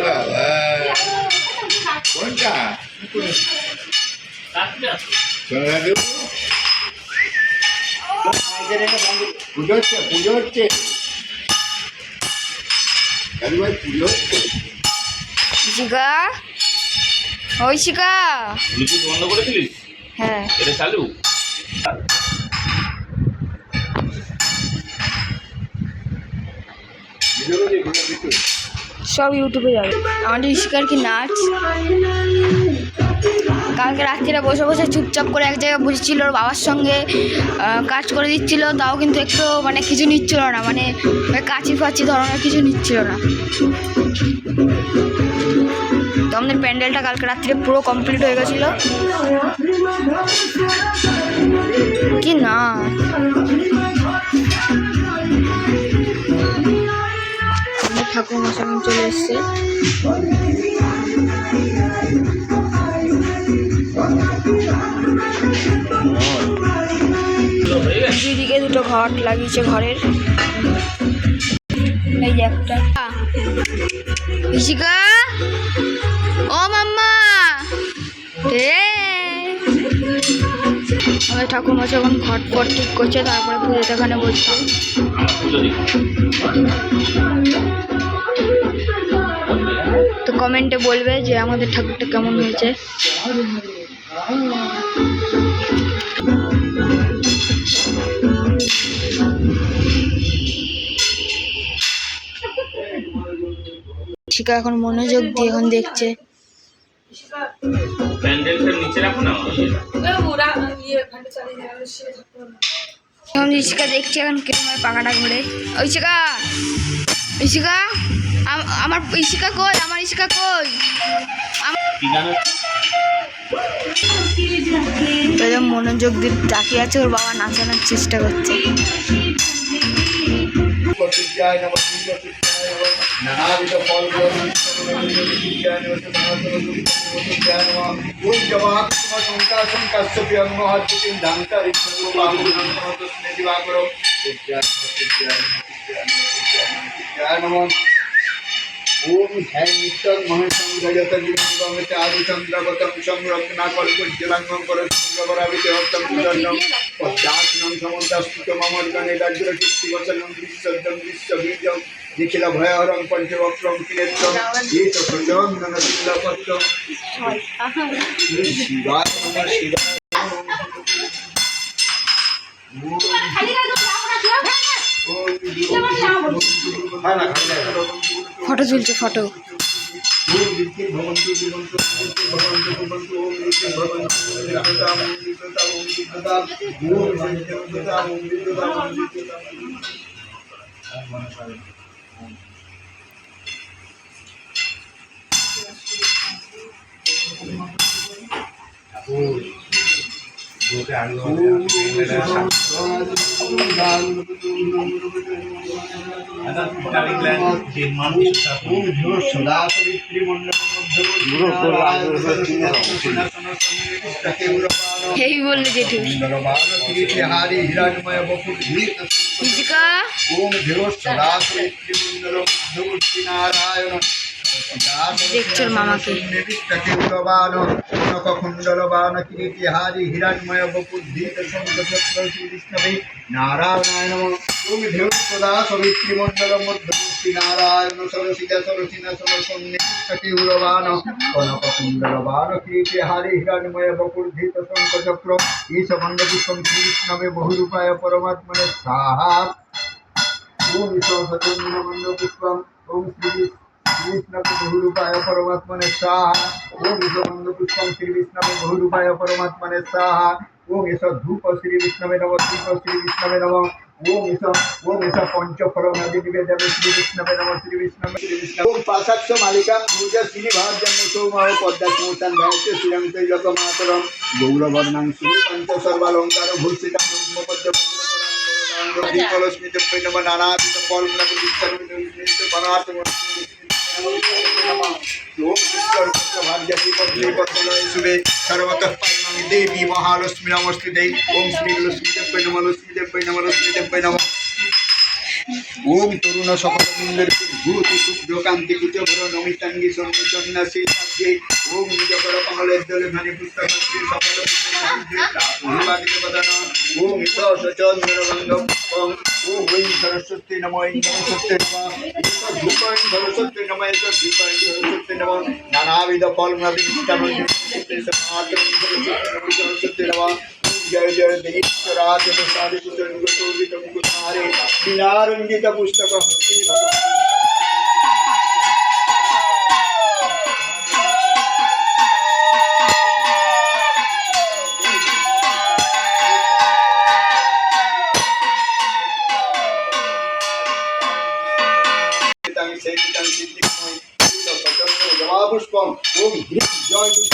বাবা কোনটা সোনা কালু পুজো হচ্ছে পুজো হচ্ছে কালু ভাই পুজো হচ্ছে শিকা ওই শিকা ব্লুটুথ বন্ধ করেছিলিস? হ্যাঁ। এটা চালু? সব ইউটিউবে যাবে। আমাদের ইশিকার কি নাচ? কালকে রাত্রিরে বসে বসে চুপচাপ করে এক জায়গায় বসেছিল ওর বাবার সঙ্গে কাজ করে দিচ্ছিল, তাও কিন্তু একটু মানে কিছু নিচ্ছিল না মানে কাচি ফাচি ধরনের কিছু নিচ্ছিল না। তো আমাদের প্যান্ডেলটা কালকে রাত্রিরে পুরো কমপ্লিট হয়ে গেছিল। কি না ঠাকুর মশাই চলে এসছে। দুদিকে দুটো ঘট লাগিয়েছে ঘরের। এই যে একটা। ইশিকা ও মাম্মা! এ! আমাদের ঠাকুর মশাই এখন ঘট ফট ঠিক করছে, তারপরে পুজোতে ওখানে বসছে। তো কমেন্টে বলবে যে আমাদের ঠাকুরটা কেমন হয়েছে। শিকা এখন মনোযোগ দিয়ে এখন দেখছে। প্যান্ডেলটা নিচে রাখো না। ইশিকা দেখছি এখন কেমন আমার পাখাটা ঘুরে ইশিকা আম- আমার ইশিকা কই? আমার ইশিকা কই? কি মনোযোগ দিয়ে তাকিয়ে আছে ওর বাবা নাচানোর চেষ্টা করছে। প্রতিজ্ঞায় নমঃ প্রতিজ্ঞায় নমঃ নানাবিধ ফল প্রতিজ্ঞায় নমঃ প্রতিজ্ঞায় নমঃ ওম জবাত তোমা শঙ্কা শঙ্কাস্য প্রিয়ং মহাদ্ভুতিং ধান্তা ঋষ্ণু বাহুরং নমঃ দিবাকরো প্রতিজ্ঞায় নমঃ সুদর্ণম সমন্তাস্তুত মমর্গণে বিশ্ববীজম নিখিল ভয়হরং পঞ্চবক্রম কিনেত্রম গীত প্রচন্দন বিল্লপত্রম শিবায় শিবায় ফটো তুলছে ফটো। ओम नित्य भवंतु भवंतु भवंतु भवंतु ओम नित्य भवंतु विकृता ओम विकृता ओम विकृता ओम नित्य विकृता ओम विकृता ओम विकृता ओम হিরণময় বপুর ইশিকা ওম ধীরো সদা শ্রীমণ্ডল মধ্যবর্তী নারায়ণ। দেখছো ওর মামাকে। নিবিষ্টকেন্দ্রবান কনককুণ্ডলবান কিরীটিহারি হিরণময় বপুদ্ধীত শঙ্কচক্র শ্রীবিষ্ণবে নারায়ণায় নম ওম ধীরো সদা সবিত্রীমণ্ডল মধ্যবর্তী নারায়ণ সরসিজা সরসিনা সরসন নিবিষ্টকেন্দ্রবান কনককুণ্ডলবান কিরীটিহারি হিরণময় বপুদ্ধীত শঙ্কচক্র ঈশ মণ্ডপুষ্পম শ্রীবিষ্ণবে বহুরূপায় পরমাত্মনে সাহা ওম ঈশ্বরচন্দ্রমন্দ পুষ্পম ওম শ্রী विष्णवे बहुरूपाय परमात्मने स्वाहा ओम ईशबंधु पुष्पम श्री विष्णवे बहुरूपाय परमात्मने स्वाहा ओम ईश धूप श्री विष्णवे नम धूप श्री विष्णवे नम ओम ईश ओम ईश पंच फरम आदि निवेदन श्री विष्णवे नम श्री विष्णवे श्री विष्णव ओम पाशाक्ष मालिका पूजा श्री भाव जन्म सोमाव पद्मा सोमतान भावते श्रीरमित लोक मातरम गौरवर्णां श्री पंच सर्वालंकार भूषिता पद्म नानाविधं नानाविधं पालनं कृत्वा భాగ్యశ్రీపత్రిపత్రులైసువే సర్వత పరమమి దేవి మహాలక్ష్మి నమస్కృతై ఓం శ్రీ లక్ష్మీ డెబ్బై నమ. లక్ష్మీ డెబ్బై నమ. లక్ష్మీ డెబ్బై నమ. ওম তরুণ সকল ভূত, শুভ্র, কান্তি কুচভর নমিতাঙ্গি সন্নি সন্ন্যাসী, সাধ্যে। ওম নিজকর কমলের দলে ভানি পুস্তক সকল ওম ঈশ্বর চন্দ্র বন্ধম ওম ঐ সরস্বতী নম সরস্বতী নম। সরস্বতী নম নানাবিধ ফল जय जय देशराज प्रसाद कुटारे विनारंजित पुस्तक हस्ते भगवान पुष्पम ओम जय